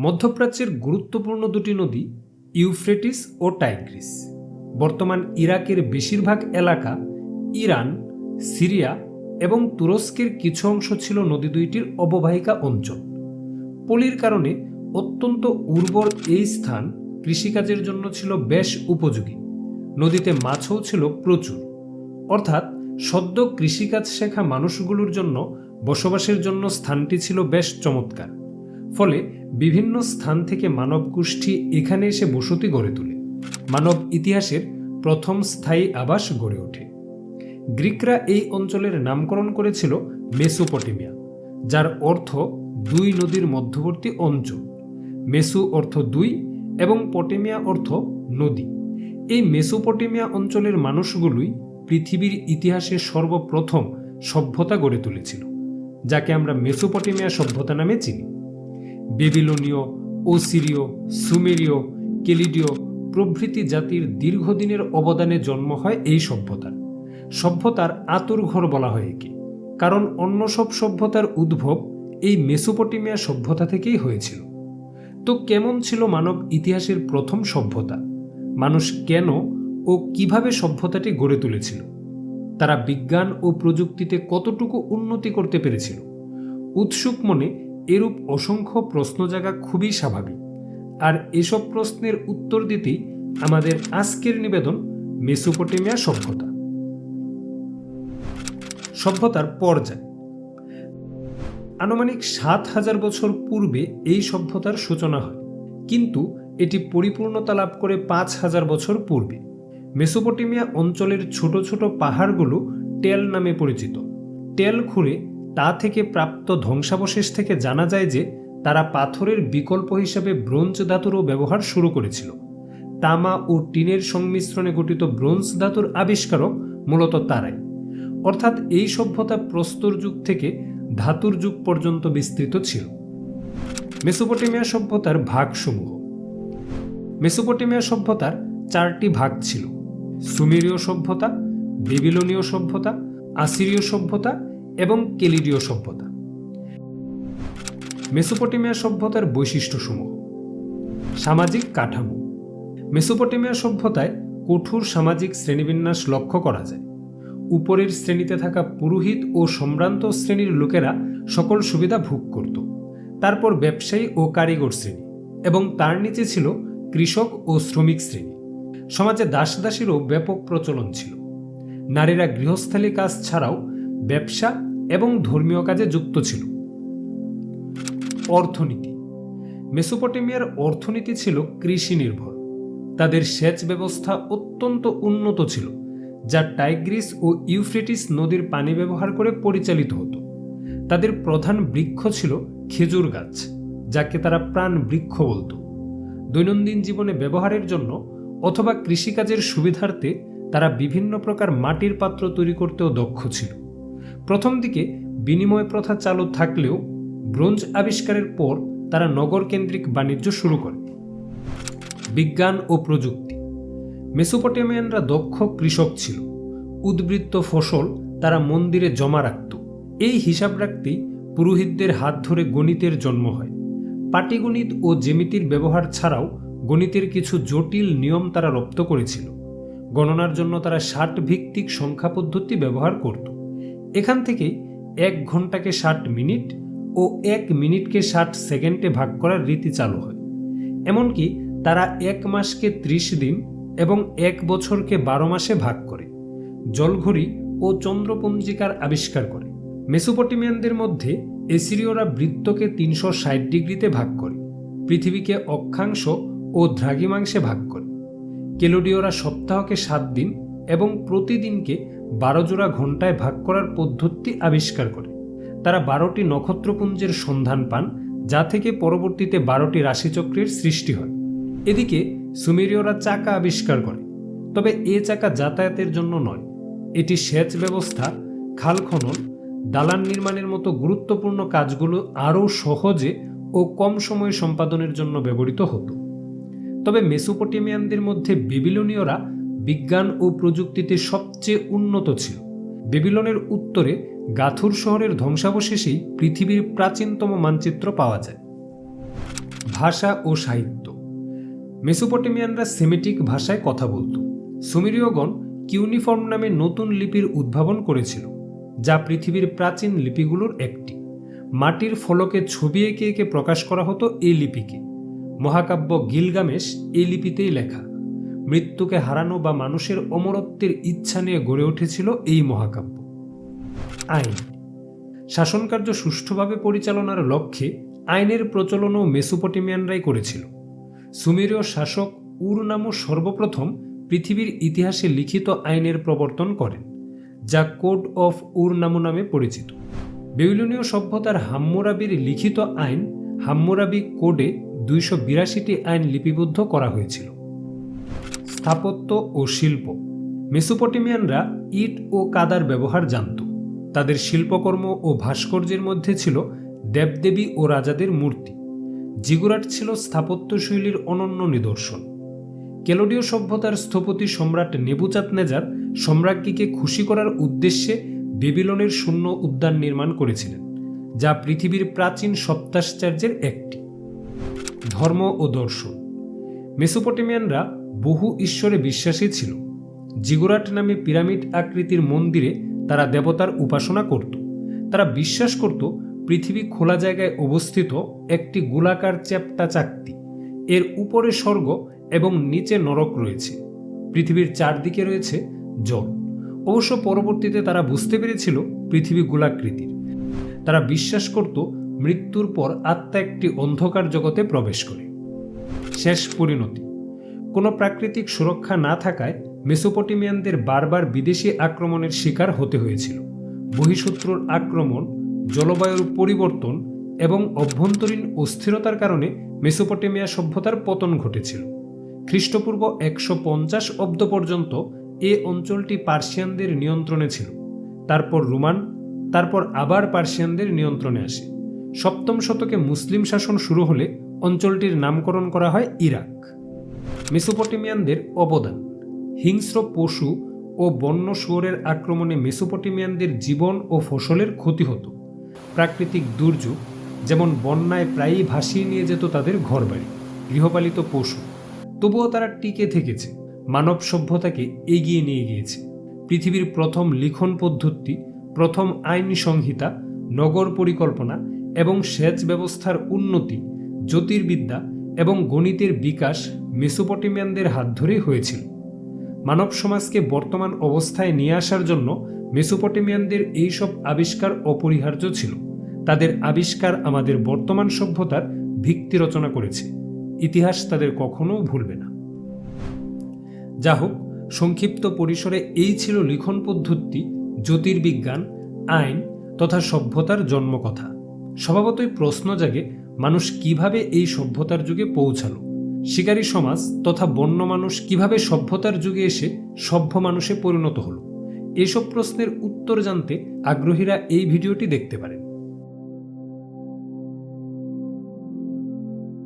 মধ্যপ্রাচ্যের গুরুত্বপূর্ণ দুটি নদী, ইউফ্রেটিস ও টাইগ্রিস। বর্তমান ইরাকের বেশিরভাগ এলাকা ইরান, সিরিয়া এবং তুরস্কের কিছু অংশ ছিল নদী দুইটির অববাহিকা অঞ্চল। পলির কারণে অত্যন্ত উর্বর এই স্থান কৃষিকাজের জন্য ছিল বেশ উপযোগী। নদীতে মাছও ছিল প্রচুর। অর্থাৎ সদ্য কৃষিকাজ শেখা মানুষগুলোর জন্য বসবাসের জন্য স্থানটি ছিল বেশ চমৎকার। ফলে বিভিন্ন স্থান থেকে মানব গোষ্ঠী এখানে এসে বসতি গড়ে তোলে। মানব ইতিহাসের প্রথম স্থায়ী আবাস গড়ে ওঠে। গ্রিকরা এই অঞ্চলের নামকরণ করেছিল মেসোপটেমিয়া, যার অর্থ দুই নদীর মধ্যবর্তী অঞ্চল। মেসু অর্থ দুই এবং পটেমিয়া অর্থ নদী। এই মেসোপটেমিয়া অঞ্চলের মানুষগুলোই পৃথিবীর ইতিহাসে সর্বপ্রথম সভ্যতা গড়ে তুলেছিল, যাকে আমরা মেসোপটেমিয়া সভ্যতা নামে চিনি। বেবিলনীয় ওসিরীয় সুমেরীয়, কেলিডীয় প্রভৃতি জাতির দীর্ঘদিনের অবদানে জন্ম হয় এই সভ্যতার। সভ্যতার আতুর ঘর বলা হয় একে। কারণ অন্য সব সভ্যতার উদ্ভব এই মেসোপটেমিয়া সভ্যতা থেকেই হয়েছিল। তো কেমন ছিল মানব ইতিহাসের প্রথম সভ্যতা? মানুষ কেন ও কীভাবে সভ্যতাটি গড়ে তুলেছিল? তারা বিজ্ঞান ও প্রযুক্তিতে কতটুকু উন্নতি করতে পেরেছিল? উৎসুক মনে এরূপ অসংখ্য প্রশ্ন জাগা খুবই স্বাভাবিক। আর এসব প্রশ্নের উত্তর দিতেই আমাদের আজকের নিবেদন মেসোপটেমিয়া সভ্যতা। সভ্যতার পর্যায়। আনুমানিক সাত হাজার বছর পূর্বে এই সভ্যতার সূচনা হয়। কিন্তু এটি পরিপূর্ণতা লাভ করে পাঁচ হাজার বছর পূর্বে। মেসোপটেমিয়া অঞ্চলের ছোট ছোট পাহাড়গুলো টেল নামে পরিচিত। টেল খুঁড়ে তা থেকে প্রাপ্ত ধ্বংসাবশেষ থেকে জানা যায় যে তারা পাথরের বিকল্প হিসাবে ব্রোঞ্জ ধাতুরও ব্যবহার শুরু করেছিল। তামা ও টিনের সংমিশ্রণে গঠিত ব্রোঞ্জ ধাতুর আবিষ্কারক মূলত তারাই। অর্থাৎ এই সভ্যতা প্রস্তর যুগ থেকে ধাতুর যুগ পর্যন্ত বিস্তৃত ছিল। মেসোপটেমিয়া সভ্যতার ভাগসমূহ। মেসোপটেমিয়া সভ্যতার চারটি ভাগ ছিল। সুমেরীয় সভ্যতা, বেবিলনীয় সভ্যতা, আসিরীয় সভ্যতা এবং কেলিডীয় সভ্যতা। মেসোপটেমিয়া সভ্যতার বৈশিষ্ট্যসমূহ। সামাজিক কাঠামো। মেসোপটেমিয়া সভ্যতায় কঠোর সামাজিক শ্রেণীবিন্যাস লক্ষ্য করা যায়। উপরের শ্রেণীতে থাকা পুরোহিত ও সম্ভ্রান্ত শ্রেণির লোকেরা সকল সুবিধা ভোগ করত। তারপর ব্যবসায়ী ও কারিগর শ্রেণি এবং তার নিচে ছিল কৃষক ও শ্রমিক শ্রেণি। সমাজে দাস দাসীরও ব্যাপক প্রচলন ছিল। নারীরা গৃহস্থালী কাজ ছাড়াও ব্যবসা এবং ধর্মীয় কাজে যুক্ত ছিল। অর্থনীতি। মেসোপটেমিয়ার অর্থনীতি ছিল কৃষি নির্ভর তাদের সেচ ব্যবস্থা অত্যন্ত উন্নত ছিল, যা টাইগ্রিস ও ইউফ্রেটিস নদীর পানি ব্যবহার করে পরিচালিত হতো। তাদের প্রধান বৃক্ষ ছিল খেজুর গাছ, যাকে তারা প্রাণ বৃক্ষ বলতো। দৈনন্দিন জীবনে ব্যবহারের জন্য অথবা কৃষিকাজের সুবিধার্থে তারা বিভিন্ন প্রকার মাটির পাত্র তৈরি করতেও দক্ষ ছিল। প্রথম দিকে বিনিময় প্রথা চালু থাকলেও ব্রোঞ্জ আবিষ্কারের পর তারা নগর কেন্দ্রিক বাণিজ্য শুরু করে। বিজ্ঞান ও প্রযুক্তি। মেসোপটেমিয়ানরা দক্ষ কৃষক ছিল। উদ্বৃত্ত ফসল তারা মন্দিরে জমা রাখত। এই হিসাব রাখতেই পুরোহিতদের হাত ধরে গণিতের জন্ম হয়। পাটিগণিত ও জেমিতির ব্যবহার ছাড়াও গণিতের কিছু জটিল নিয়ম তারা রপ্ত করেছিল। গণনার জন্য তারা ষাট ভিত্তিক সংখ্যা পদ্ধতি ব্যবহার করত। এখান থেকে এক ঘন্টাকে ষাট মিনিট ও এক মিনিটকে ষাট সেকেন্ডে ভাগ করার রীতি চালু হয়। এমনকি তারা এক মাসকে ত্রিশ দিন এবং এক বছরকে বারো মাসে ভাগ করে। জলঘড়ি ও চন্দ্রপঞ্জিকার আবিষ্কার করে। মেসোপটেমিয়ানদের মধ্যে এসিরীয়রা বৃত্তকে তিনশো ষাট ডিগ্রিতে ভাগ করে। পৃথিবীকে অক্ষাংশ ও দ্রাঘিমাংশে ভাগ করে। কেলোডীয়রা সপ্তাহকে সাত দিন এবং প্রতিদিনকে বারো জোড়া ঘন্টায় ভাগ করার পদ্ধতি আবিষ্কার করে। তারা বারোটি নক্ষত্রপুঞ্জের সন্ধান পান, যা থেকে পরবর্তীতে বারোটি রাশিচক্রের সৃষ্টি হয়। এদিকে সুমেরীয়রা চাকা আবিষ্কার করে, তবে এ চাকা যাতায়াতের জন্য নয়। এটি সেচ ব্যবস্থা, খাল খনন, দালান নির্মাণের মতো গুরুত্বপূর্ণ কাজগুলো আরও সহজে ও কম সময়ে সম্পাদনের জন্য ব্যবহৃত হতো। তবে মেসোপটেমিয়ানদের মধ্যে বেবিলনীয়রা বিজ্ঞান ও প্রযুক্তিতে সবচেয়ে উন্নত ছিল। বেবিলনের উত্তরে গাথুর শহরের ধ্বংসাবশেষেই পৃথিবীর প্রাচীনতম মানচিত্র পাওয়া যায়। ভাষা ও সাহিত্য। মেসোপটেমিয়ানরা সেমিটিক ভাষায় কথা বলত। সুমেরীয়গণ কিউনিফর্ম নামে নতুন লিপির উদ্ভাবন করেছিল, যা পৃথিবীর প্রাচীন লিপিগুলোর একটি। মাটির ফলকে ছবি এঁকে এঁকে প্রকাশ করা হতো এই লিপিকে। মহাকাব্য গিলগামেশ এই লিপিতেই লেখা। মৃত্যুকে হারানো বা মানুষের অমরত্বের ইচ্ছা নিয়ে গড়ে উঠেছিল এই মহাকাব্য। আইন। শাসনকার্য সুষ্ঠুভাবে পরিচালনার লক্ষ্যে আইনের প্রচলনও মেসোপটেমিয়ানরাই করেছিল। সুমেরীয় শাসক উর নামও সর্বপ্রথম পৃথিবীর ইতিহাসে লিখিত আইনের প্রবর্তন করেন, যা কোড অফ উর নামু নামে পরিচিত। বেবিলনীয় সভ্যতার হাম্মুরাবির লিখিত আইন হাম্মুরাবি কোডে দুইশো বিরাশিটি আইন লিপিবদ্ধ করা হয়েছিল। স্থাপত্য ও শিল্প। মেসোপটেমিয়ানরা ইট ও কাদার ব্যবহার জানত। তাদের শিল্পকর্ম ও ভাস্কর্যের মধ্যে ছিল দেবদেবী ও রাজাদের মূর্তি। জিগুরাট ছিল স্থাপত্যশৈলীর অনন্য নিদর্শন। কেলোডীয় সভ্যতার স্থপতি সম্রাট নেবুচাত নেজার সম্রাজ্ঞীকে খুশি করার উদ্দেশ্যে বেবিলনের শূন্য উদ্যান নির্মাণ করেছিলেন, যা পৃথিবীর প্রাচীন সপ্তাশ্চর্যের একটি। ধর্ম ও দর্শন। মেসোপটেমিয়ানরা বহু ঈশ্বরে বিশ্বাসী ছিল। জিগুরাট নামে পিরামিড আকৃতির মন্দিরে তারা দেবতার উপাসনা করত। তারা বিশ্বাস করত, পৃথিবী খোলা জায়গায় অবস্থিত একটি গোলাকার চ্যাপ্টা চাকতি। এর উপরে স্বর্গ এবং নিচে নরক রয়েছে। পৃথিবীর চারদিকে রয়েছে জল। অবশ্য পরবর্তীতে তারা বুঝতে পেরেছিল পৃথিবী গোলাকৃতির। তারা বিশ্বাস করত, মৃত্যুর পর আত্মা একটি অন্ধকার জগতে প্রবেশ করে। শেষ পরিণতি। কোনো প্রাকৃতিক সুরক্ষা না থাকায় মেসোপটেমিয়ানদের বারবার বিদেশি আক্রমণের শিকার হতে হয়েছিল। বহিঃশত্রুর আক্রমণ, জলবায়ুর পরিবর্তন এবং অভ্যন্তরীণ অস্থিরতার কারণে মেসোপটেমিয়া সভ্যতার পতন ঘটেছিল। খ্রিস্টপূর্ব একশো পঞ্চাশ অব্দ পর্যন্ত এ অঞ্চলটি পার্সিয়ানদের নিয়ন্ত্রণে ছিল। তারপর রোমান, তারপর আবার পার্সিয়ানদের নিয়ন্ত্রণে আসে। সপ্তম শতকে মুসলিম শাসন শুরু হলে অঞ্চলটির নামকরণ করা হয় ইরাক। মেসোপটেমিয়ানদের অবদান। হিংস্র পশু ও বন্য শুয়োরের আক্রমণে মেসোপটেমিয়ানদের জীবন ও ফসলের ক্ষতি হতো। প্রাকৃতিক দুর্যোগ, যেমন বন্যায় প্রায়ই ভাসিয়ে নিয়ে যেত তাদের ঘরবাড়ি, গৃহপালিত পশু। তবুও তারা টিকে থেকেছে, মানব সভ্যতাকে এগিয়ে নিয়ে গিয়েছে। পৃথিবীর প্রথম লিখন পদ্ধতি, প্রথম আইন সংহিতা, নগর পরিকল্পনা এবং সেচ ব্যবস্থার উন্নতি, জ্যোতির্বিদ্যা এবং গণিতের বিকাশ মেসোপটেমিয়ানদের হাত ধরেই হয়েছিল। মানব সমাজকে বর্তমান অবস্থায় নিয়ে আসার জন্য মেসোপটেমিয়ানদের এইসব আবিষ্কার অপরিহার্য ছিল। তাদের আবিষ্কার আমাদের বর্তমান সভ্যতার ভিত্তি রচনা করেছে। ইতিহাস তাদের কখনো ভুলবে না। যা হোক সংক্ষিপ্ত পরিসরে এই ছিল লিখন পদ্ধতি, জ্যোতির্বিজ্ঞান, আইন তথা সভ্যতার জন্মকথা। স্বভাবতই প্রশ্ন জাগে, মানুষ কীভাবে এই সভ্যতার যুগে পৌঁছালো? শিকারী সমাজ তথা বন্য মানুষ কীভাবে সভ্যতার যুগে এসে সভ্য মানুষে পরিণত হল? এসব প্রশ্নের উত্তর জানতে আগ্রহীরা এই ভিডিওটি দেখতে পারেন।